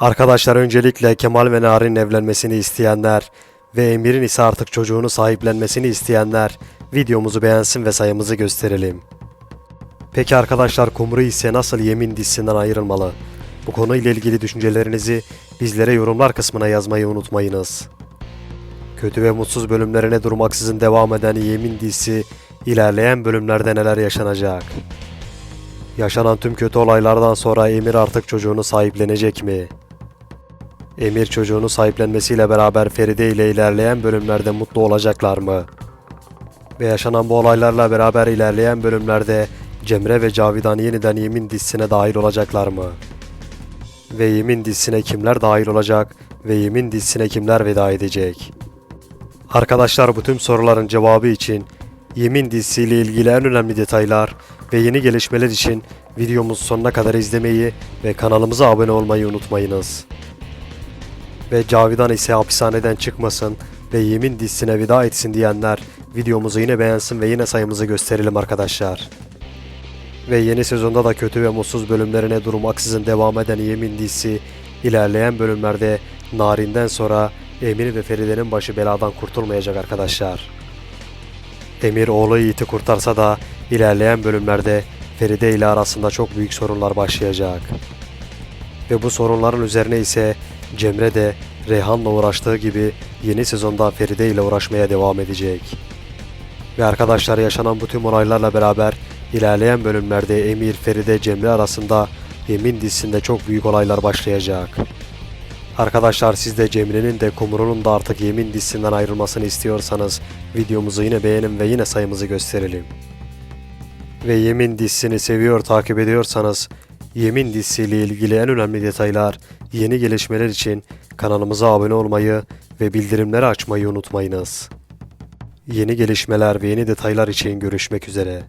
Arkadaşlar öncelikle Kemal ve Narin'in evlenmesini isteyenler ve Emir'in ise artık çocuğunu sahiplenmesini isteyenler videomuzu beğensin ve sayımızı gösterelim. Peki arkadaşlar Kumru ise nasıl yemin dizisinden ayrılmalı? Bu konuyla ilgili düşüncelerinizi bizlere yorumlar kısmına yazmayı unutmayınız. Kötü ve mutsuz bölümlerine durmaksızın devam eden Yemin dizisi ilerleyen bölümlerde neler yaşanacak? Yaşanan tüm kötü olaylardan sonra Emir artık çocuğunu sahiplenecek mi? Emir çocuğunu sahiplenmesiyle beraber Feride ile ilerleyen bölümlerde mutlu olacaklar mı? Ve yaşanan bu olaylarla beraber ilerleyen bölümlerde Cemre ve Cavidan yeniden Yemin dizisine dahil olacaklar mı? Ve Yemin dizisine kimler dahil olacak ve Yemin dizisine kimler veda edecek? Arkadaşlar bu tüm soruların cevabı için Yemin dizisiyle ilgili en önemli detaylar ve yeni gelişmeler için videomuzu sonuna kadar izlemeyi ve kanalımıza abone olmayı unutmayınız. Ve Cavidan ise hapishaneden çıkmasın ve Yemin dizisine veda etsin diyenler videomuzu yine beğensin ve yine sayımızı gösterelim arkadaşlar. Ve yeni sezonda da kötü ve mutsuz bölümlerine durmaksızın devam eden Yemin dizisi ilerleyen bölümlerde Narin'den sonra Emir ve Feride'nin başı beladan kurtulmayacak arkadaşlar. Emir oğlu Yiğit'i kurtarsa da ilerleyen bölümlerde Feride ile arasında çok büyük sorunlar başlayacak. Ve bu sorunların üzerine ise Cemre de Reyhan'la uğraştığı gibi yeni sezonda Feride ile uğraşmaya devam edecek. Ve arkadaşlar yaşanan bu tüm olaylarla beraber ilerleyen bölümlerde Emir, Feride, Cemre arasında Yemin dizisinde çok büyük olaylar başlayacak. Arkadaşlar siz de Cemre'nin de Kumru'nun da artık Yemin dizisinden ayrılmasını istiyorsanız videomuzu yine beğenin ve yine sayımızı gösterelim. Ve Yemin dizisini seviyor takip ediyorsanız Yemin dizisiyle ilgili en önemli detaylar, yeni gelişmeler için kanalımıza abone olmayı ve bildirimleri açmayı unutmayınız. Yeni gelişmeler ve yeni detaylar için görüşmek üzere.